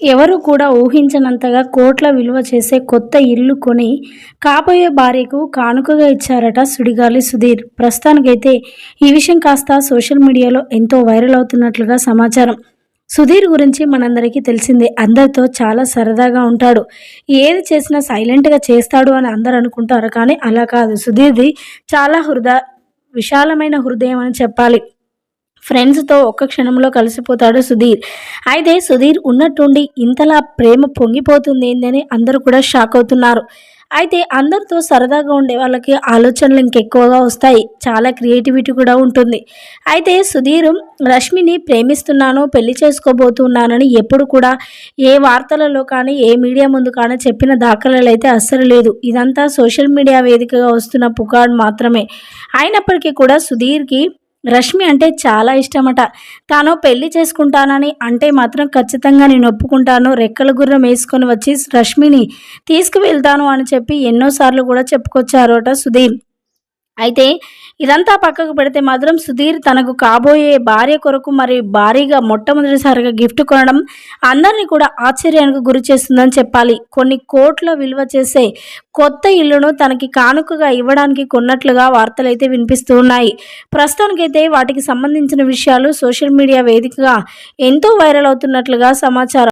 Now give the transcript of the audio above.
ఎవరు కూడా ఊహించనంతగా కోట్ల విలువ చేసే కొత్త ఇల్లు కొని కాబోయే భార్యకు కానుకగా ఇచ్చారట సుడిగాలి సుధీర్. ప్రస్తుతానికైతే ఈ విషయం కాస్త సోషల్ మీడియాలో ఎంతో వైరల్ అవుతున్నట్లుగా సమాచారం. సుధీర్ గురించి మనందరికీ తెలిసిందే. అందరితో చాలా సరదాగా ఉంటాడు. ఏది చేసినా సైలెంట్గా చేస్తాడు అని అందరు అనుకుంటారు కానీ అలా కాదు. సుధీర్ది చాలా హృదయ విశాలమైన హృదయం అని చెప్పాలి. ఫ్రెండ్స్తో ఒక్క క్షణంలో కలిసిపోతాడు సుధీర్. అయితే సుధీర్ ఉన్నట్టుండి ఇంతలా ప్రేమ పొంగిపోతుంది ఏందని అందరూ కూడా షాక్ అవుతున్నారు. అయితే అందరితో సరదాగా ఉండే వాళ్ళకి ఆలోచనలు ఇంకెక్కువగా వస్తాయి. చాలా క్రియేటివిటీ కూడా ఉంటుంది. అయితే సుధీర్ రష్మిని ప్రేమిస్తున్నాను పెళ్ళి చేసుకోబోతున్నానని ఎప్పుడు కూడా ఏ వార్తలలో కానీ ఏ మీడియా ముందు కానీ చెప్పిన దాఖలాలు అయితే అస్సలు లేదు. ఇదంతా సోషల్ మీడియా వేదికగా వస్తున్న పుకార్డ్ మాత్రమే. అయినప్పటికీ కూడా సుధీర్కి రష్మి అంటే చాలా ఇష్టమట. తాను పెళ్ళి చేసుకుంటానని అంటే మాత్రం ఖచ్చితంగా నేను ఒప్పుకుంటాను. రెక్కల గుర్రం వేసుకొని వచ్చి రష్మిని తీసుకువెళ్తాను అని చెప్పి ఎన్నోసార్లు కూడా చెప్పుకొచ్చారట సుధీర్. అయితే ఇదంతా పక్కకు పెడితే మాత్రం సుధీర్ తనకు కాబోయే భార్య కొరకు మరి భారీగా మొట్టమొదటిసారిగా గిఫ్ట్ కొనడం అందరినీ కూడా ఆశ్చర్యానికి గురి చేస్తుందని చెప్పాలి. కొన్ని కోట్ల విలువ చేసే కొత్త ఇల్లును తనకి కానుకగా ఇవ్వడానికి కొన్నట్లుగా వార్తలు అయితే వినిపిస్తూ ఉన్నాయి. ప్రస్తుతానికైతే వాటికి సంబంధించిన విషయాలు సోషల్ మీడియా వేదికగా ఎంతో వైరల్ అవుతున్నట్లుగా సమాచారం